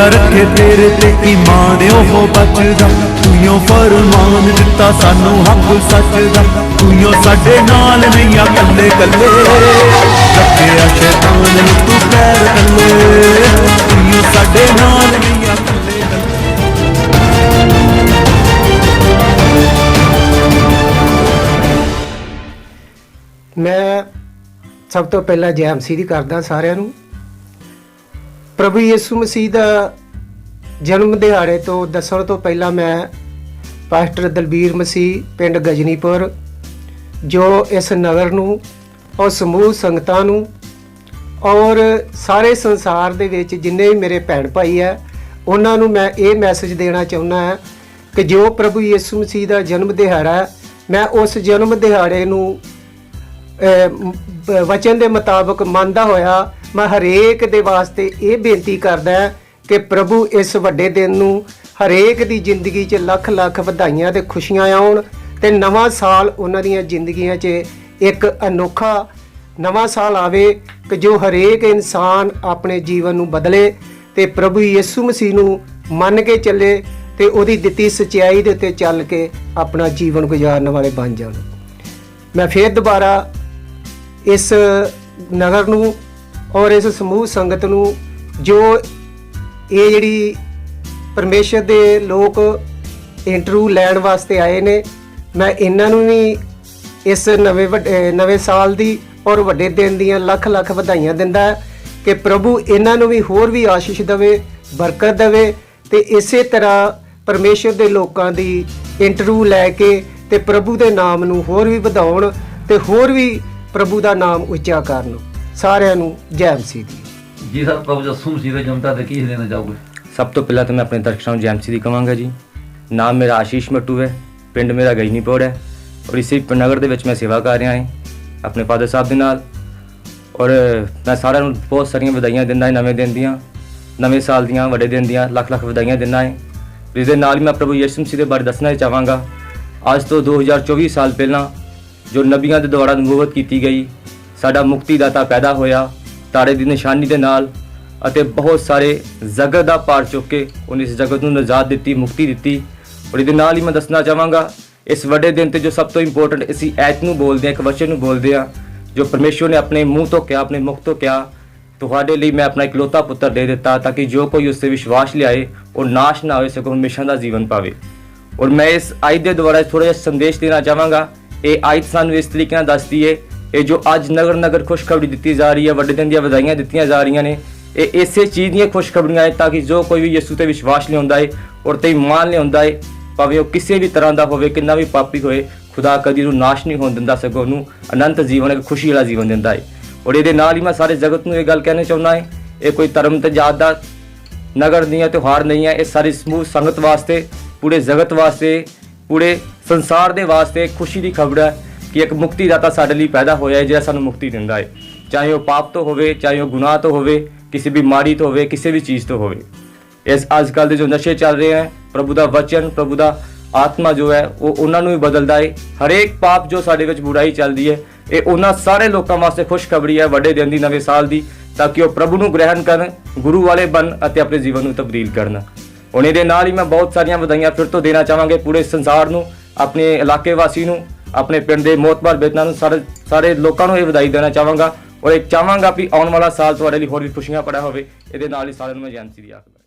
ਭਰੋਸਾ ਰੱਖੇ ਤੇਰੇ ਤੇ ਈਮਾਨ ਉਹ ਬਚਦਾ। ਤੂੰ ਫਰਮਾਨ ਦਿੱਤਾ, ਸਾਨੂੰ ਹੱਕ ਸੱਚ ਦਾ ਤੂੰ ਸਾਡੇ ਨਾਲ ਨਹੀਂ ਆ ਕੱਲੇ ਕੱਲੇ ਰੱਖਿਆ ਸ਼ੈਤਾਨ ਨੂੰ ਤੂੰ ਪੈਰ ਕੱਲੇ ਤੂੰ ਸਾਡੇ ਨਾਲ ਨਹੀਂ ਆ ਕੱਲੇ ਮੈਂ ਸਭ ਤੋਂ ਪਹਿਲਾਂ ਜੈ ਮਸੀਹ ਦੀ ਕਰਦਾ ਸਾਰਿਆਂ ਨੂੰ। ਪ੍ਰਭੂ ਯਿਸੂ ਮਸੀਹ ਦਾ ਜਨਮ ਦਿਹਾੜੇ ਤੋਂ ਦੱਸਣ ਤੋਂ ਪਹਿਲਾਂ ਮੈਂ ਪਾਸਟਰ ਦਲਬੀਰ ਮਸੀਹ ਪਿੰਡ ਗਜਨੀਪੁਰ, ਜੋ ਇਸ ਨਗਰ ਨੂੰ ਔਰ ਸਮੂਹ ਸੰਗਤਾਂ ਨੂੰ ਔਰ ਸਾਰੇ ਸੰਸਾਰ ਦੇ ਵਿੱਚ ਜਿੰਨੇ ਵੀ ਮੇਰੇ ਭੈਣ ਭਾਈ ਹੈ, ਉਹਨਾਂ ਨੂੰ ਮੈਂ ਇਹ ਮੈਸੇਜ ਦੇਣਾ ਚਾਹੁੰਦਾ ਹਾਂ ਕਿ ਜੋ ਪ੍ਰਭੂ ਯਿਸੂ ਮਸੀਹ ਦਾ ਜਨਮ ਦਿਹਾੜਾ ਮੈਂ ਉਸ ਜਨਮ ਦਿਹਾੜੇ ਨੂੰ ਵਚਨ ਦੇ ਮੁਤਾਬਕ ਮੰਨਦਾ ਹੋਇਆ ਮੈਂ ਹਰੇਕ ਦੇ ਵਾਸਤੇ ਇਹ ਬੇਨਤੀ ਕਰਦਾ ਕਿ ਪ੍ਰਭੂ ਇਸ ਵੱਡੇ ਦਿਨ ਨੂੰ ਹਰੇਕ ਦੀ ਜ਼ਿੰਦਗੀ 'ਚ ਲੱਖ ਲੱਖ ਵਧਾਈਆਂ ਤੇ ਖੁਸ਼ੀਆਂ ਆਉਣ ਤੇ ਨਵਾਂ ਸਾਲ ਉਹਨਾਂ ਦੀਆਂ ਜ਼ਿੰਦਗੀਆਂ 'ਚ ਇੱਕ ਅਨੋਖਾ ਨਵਾਂ ਸਾਲ ਆਵੇ ਕਿ ਜੋ ਹਰੇਕ ਇਨਸਾਨ ਆਪਣੇ ਜੀਵਨ ਨੂੰ ਬਦਲੇ ਤੇ ਪ੍ਰਭੂ ਯਿਸੂ ਮਸੀਹ ਨੂੰ ਮੰਨ ਕੇ ਚੱਲੇ ਤੇ ਉਹਦੀ ਦਿੱਤੀ ਸਚਾਈ ਦੇ ਉੱਤੇ ਚੱਲ ਕੇ ਆਪਣਾ ਜੀਵਨ ਗੁਜ਼ਾਰਨ ਵਾਲੇ ਬਣ ਜਾਣ। ਮੈਂ ਫੇਰ ਦੁਬਾਰਾ ਇਸ ਨਗਰ ਨੂੰ ਔਰ ਇਸ ਸਮੂਹ ਸੰਗਤ ਨੂੰ ਜੋ ਇਹ ਜਿਹੜੀ ਪਰਮੇਸ਼ਰ ਦੇ ਲੋਕ ਇੰਟਰਵਿਊ ਲੈਣ ਵਾਸਤੇ ਆਏ ਨੇ, ਮੈਂ ਇਹਨਾਂ ਨੂੰ ਵੀ ਇਸ ਨਵੇਂ ਵੱਡੇ ਨਵੇਂ ਸਾਲ ਦੀ ਔਰ ਵੱਡੇ ਦਿਨ ਦੀਆਂ ਲੱਖ ਲੱਖ ਵਧਾਈਆਂ ਦਿੰਦਾ ਕਿ ਪ੍ਰਭੂ ਇਹਨਾਂ ਨੂੰ ਵੀ ਹੋਰ ਵੀ ਆਸ਼ੀਸ਼ ਦੇਵੇ, ਬਰਕਤ ਦੇਵੇ ਤੇ ਇਸੇ ਤਰ੍ਹਾਂ ਪਰਮੇਸ਼ਰ ਦੇ ਲੋਕਾਂ ਦੀ ਇੰਟਰਵਿਊ ਲੈ ਕੇ ਤੇ ਪ੍ਰਭੂ ਦੇ ਨਾਮ ਨੂੰ ਹੋਰ ਵੀ ਵਧਾਉਣ ਤੇ ਹੋਰ ਵੀ ਪ੍ਰਭੂ ਦਾ ਨਾਮ ਉੱਚਾ ਕਰਨ। ਸਾਰਿਆਂ ਨੂੰ ਜੈ ਮਸੀਹ ਦੀ। ਜੀ ਸਰ ਪ੍ਰਭੂ ਜਸੂ ਮਸੀਹ ਦੇ ਜਨਮ ਤੇ ਕੀ ਦੇਣਾ ਚਾਹੋਗੇ ਸਭ ਤੋਂ ਪਹਿਲਾਂ ਤਾਂ ਮੈਂ ਆਪਣੇ ਦਰਸ਼ਕਾਂ ਨੂੰ ਜੈਮਸੀ ਦੀ ਕਵਾਂਗਾ ਜੀ। ਨਾਮ ਮੇਰਾ ਆਸ਼ੀਸ਼ ਮੱਟੂ ਹੈ ਪਿੰਡ ਮੇਰਾ ਗਜਨੀਪੁਰ ਹੈ ਔਰ ਇਸੇ ਨਗਰ ਦੇ ਵਿੱਚ ਮੈਂ ਸੇਵਾ ਕਰ ਰਿਹਾ ਹਾਂ ਆਪਣੇ ਫਾਦਰ ਸਾਹਿਬ ਦੇ ਨਾਲ। ਔਰ ਮੈਂ ਸਾਰਿਆਂ ਨੂੰ ਬਹੁਤ ਸਾਰੀਆਂ ਵਧਾਈਆਂ ਦਿੰਦਾ ਹਾਂ ਨਵੇਂ ਦਿਨ ਦੀਆਂ ਨਵੇਂ ਸਾਲ ਦੀਆਂ ਵੱਡੇ ਦਿਨ ਦੀਆਂ ਲੱਖ ਲੱਖ ਵਧਾਈਆਂ ਦਿੰਦਾ ਹਾਂ। ਇਸ ਦੇ ਨਾਲ ਹੀ ਮੈਂ ਪ੍ਰਭੂ ਯਿਸੂ ਮਸੀਹ ਦੇ ਬਾਰੇ ਦੱਸਣਾ ਚਾਹਾਂਗਾ। ਅੱਜ ਤੋਂ 2024 ਸਾਲ ਪਹਿਲਾਂ ਜੋ ਨਬੀਆਂ ਦੇ ਦੁਆਰਾ ਨਬੂਵਤ ਕੀਤੀ ਗਈ ਸਾਡਾ ਮੁਕਤੀ ਦਾਤਾ ਪੈਦਾ ਹੋਇਆ, ਤਾਰੇ ਦੀ ਨਿਸ਼ਾਨੀ ਦੇ ਨਾਲ ਅਤੇ ਬਹੁਤ ਸਾਰੇ ਜਗਤ ਦਾ ਪਾਰ ਚੁੱਕ ਕੇ ਉਹਨੇ ਇਸ ਜਗਤ ਨੂੰ ਨਜਾਤ ਦਿੱਤੀ, ਮੁਕਤੀ ਦਿੱਤੀ ਔਰ ਇਹਦੇ ਨਾਲ ਹੀ ਮੈਂ ਦੱਸਣਾ ਚਾਹਾਂਗਾ, ਇਸ ਵੱਡੇ ਦਿਨ ਤੇ ਜੋ ਸਭ ਤੋਂ ਇੰਪੋਰਟੈਂਟ ਅਸੀਂ ਐਤ ਨੂੰ ਬੋਲਦੇ ਹਾਂ, ਇੱਕ ਵਚਨ ਨੂੰ ਬੋਲਦੇ ਹਾਂ, ਜੋ ਪਰਮੇਸ਼ਵਰ ਨੇ ਆਪਣੇ ਮੂੰਹ ਤੋਂ ਕਿਹਾ, ਆਪਣੇ ਮੁਖ ਤੋਂ ਕਿਹਾ, ਤੁਹਾਡੇ ਲਈ ਮੈਂ ਆਪਣਾ ਇਕਲੌਤਾ ਪੁੱਤਰ ਦੇ ਦਿੱਤਾ ਤਾਂ ਕਿ ਜੋ ਕੋਈ ਉਸ ਤੇ ਵਿਸ਼ਵਾਸ ਲਿਆਏ, ਉਹ ਨਾਸ਼ ਨਾ ਹੋਏ, ਸਗੋਂ ਹਮੇਸ਼ਾ ਦਾ ਜੀਵਨ ਪਾਵੇ। ਔਰ ਮੈਂ ਇਸ ਆਇਤ ਦੇ ਦੁਆਰਾ ਥੋੜਾ ਜਿਹਾ ਸੰਦੇਸ਼ ਦੇਣਾ ਚਾਹਾਂਗਾ, ਇਹ ਆਇਤ ਸਾਨੂੰ ਇਸ ਤਰੀਕੇ ਨਾਲ ਦੱਸਦੀ ਹੈ ਇਹ ਜੋ ਅੱਜ ਨਗਰ ਨਗਰ ਖੁਸ਼ਖਬਰੀ ਦਿੱਤੀ ਜਾ ਰਹੀ ਹੈ, ਵੱਡੇ ਦਿਨ ਦੀਆਂ ਵਧਾਈਆਂ ਦਿੱਤੀਆਂ ਜਾ ਰਹੀਆਂ ਨੇ, ਇਹ ਇਸੇ ਚੀਜ਼ ਦੀਆਂ ਖੁਸ਼ਖਬਰੀਆਂ ਹੈ ਤਾਂ ਕਿ ਜੋ ਕੋਈ ਵੀ ਯਿਸੂ ਤੇ ਵਿਸ਼ਵਾਸ ਲਿਆਉਂਦਾ ਹੈ ਔਰ ਤੇ ਇਮਾਨ ਲਿਆਉਂਦਾ ਹੈ ਭਾਵੇਂ ਉਹ ਕਿਸੇ ਵੀ ਤਰ੍ਹਾਂ ਦਾ ਹੋਵੇ, ਕਿੰਨਾ ਵੀ ਪਾਪੀ ਹੋਏ, ਖੁਦਾ ਕਦੀ ਨੂੰ ਨਾਸ਼ ਨਹੀਂ ਹੋਣ ਦਿੰਦਾ, ਸਗੋਂ ਉਹਨੂੰ ਅਨੰਤ ਜੀਵਨ, ਇੱਕ ਖੁਸ਼ੀ ਵਾਲਾ ਜੀਵਨ ਦਿੰਦਾ ਹੈ ਔਰ ਇਹਦੇ ਨਾਲ ਹੀ ਮੈਂ ਸਾਰੇ ਜਗਤ ਨੂੰ ਇਹ ਗੱਲ ਕਹਿਣਾ ਚਾਹੁੰਦਾ ਹਾਂ ਇਹ ਕੋਈ ਧਰਮ ਤੇ ਜਾਤ ਦਾ ਨਗਰ ਨਹੀਂ ਹੈ, ਤਿਉਹਾਰ ਨਹੀਂ ਹੈ, ਇਹ ਸਾਰੀ ਸਮੂਹ ਸੰਗਤ ਵਾਸਤੇ, ਪੂਰੇ ਜਗਤ ਵਾਸਤੇ, ਪੂਰੇ ਸੰਸਾਰ ਦੇ ਵਾਸਤੇ ਖੁਸ਼ੀ ਦੀ ਖਬਰ ਹੈ। ਕਿ ਇੱਕ ਮੁਕਤੀ ਮੁਕਤੀਦਾਤਾ ਸਾਡੇ ਲਈ ਪੈਦਾ ਹੋਇਆ ਹੈ, ਜਿਹੜਾ ਸਾਨੂੰ ਮੁਕਤੀ ਦਿੰਦਾ ਹੈ। ਚਾਹੇ ਉਹ ਪਾਪ ਤੋਂ ਹੋਵੇ, ਚਾਹੇ ਉਹ ਗੁਨਾਹ ਤੋਂ ਹੋਵੇ, ਕਿਸੇ ਬਿਮਾਰੀ ਤੋਂ ਹੋਵੇ, ਕਿਸੇ ਵੀ ਚੀਜ਼ ਤੋਂ ਹੋਵੇ। ਇਸ ਅੱਜ ਕੱਲ ਦੇ ਜੋ ਨਸ਼ੇ ਚੱਲ ਰਹੇ ਹੈ, ਪ੍ਰਭੂ ਦਾ ਵਚਨ, ਪ੍ਰਭੂ ਦਾ ਆਤਮਾ ਜੋ ਹੈ, ਉਹ ਉਹਨਾਂ ਨੂੰ ਵੀ ਬਦਲਦਾ ਹੈ। ਹਰੇਕ ਪਾਪ ਜੋ ਸਾਡੇ ਵਿੱਚ ਬੁਰਾਈ ਚੱਲਦੀ ਹੈ, ਇਹ ਉਹਨਾਂ ਸਾਰੇ ਲੋਕਾਂ ਵਾਸਤੇ ਖੁਸ਼ਖਬਰੀ ਹੈ, ਵੱਡੇ ਦਿਨ ਦੀ, ਨਵੇਂ ਸਾਲ ਦੀ, ਤਾਂ ਕਿ ਉਹ ਪ੍ਰਭੂ ਨੂੰ ਗ੍ਰਹਿਣ ਕਰਨ, ਗੁਰੂ ਵਾਲੇ ਬਣ ਅਤੇ ਆਪਣੇ ਜੀਵਨ ਨੂੰ ਤਬਦੀਲ ਕਰਨ। ਹੁਣ ਇਹਦੇ ਨਾਲ ਹੀ ਮੈਂ ਬਹੁਤ ਸਾਰੀਆਂ ਵਧਾਈਆਂ ਫਿਰ ਤੋਂ ਦੇਣਾ ਚਾਹਾਂਗੇ ਪੂਰੇ ਸੰਸਾਰ ਨੂੰ, ਆਪਣੇ ਇਲਾਕੇ ਵਾਸੀ ਨੂੰ ਆਪਣੇ ਪਿੰਡ ਦੇ ਮੋਤਬਰ ਬੇਤਨਾ ਨੂੰ ਸਾਰੇ ਸਾਰੇ ਲੋਕਾਂ ਨੂੰ ਇਹ ਵਧਾਈ ਦੇਣਾ ਚਾਹਾਂਗਾ ਔਰ ਇਹ ਚਾਹਾਂਗਾ ਵੀ ਆਉਣ ਵਾਲਾ ਸਾਲ ਤੁਹਾਡੇ ਲਈ ਹੋਰ ਵੀ ਖੁਸ਼ੀਆਂ ਭਰਿਆ ਹੋਵੇ। ਇਹਦੇ ਨਾਲ ਹੀ ਸਾਰਿਆਂ ਨੂੰ ਮੈਂ ਜੈਨਸੀ ਦੀ ਆਖਦਾ